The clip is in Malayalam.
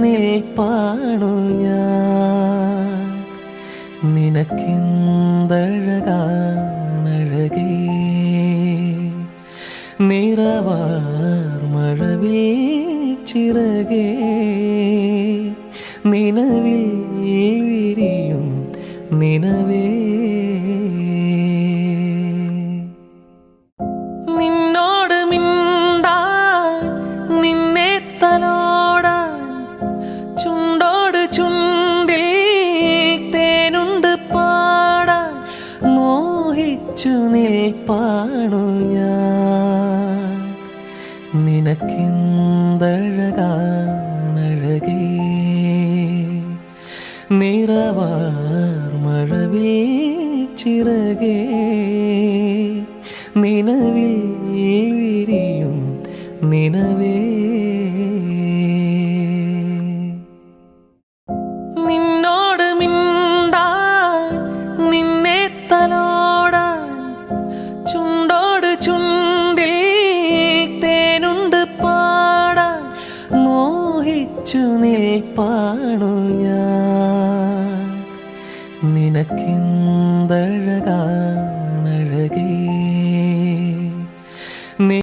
നിൽപ്പാണു ഞാൻ. നിനക്കെന്തഴകാണഴകേ നിറവാർമഴവിൽ ചിറകേ? നിലവിൽ മോഹിച്ചു നിൽപ്പാണു ഞാൻ. നിനക്കെന്തഴകാണഴകേ? നിറവാർ മഴവിൽ ചിറകേ? നിലവിൽ മോഹിച്ചു നിൽപ്പാണു ഞാൻ. നിനക്കെന്തഴകാണഴകേ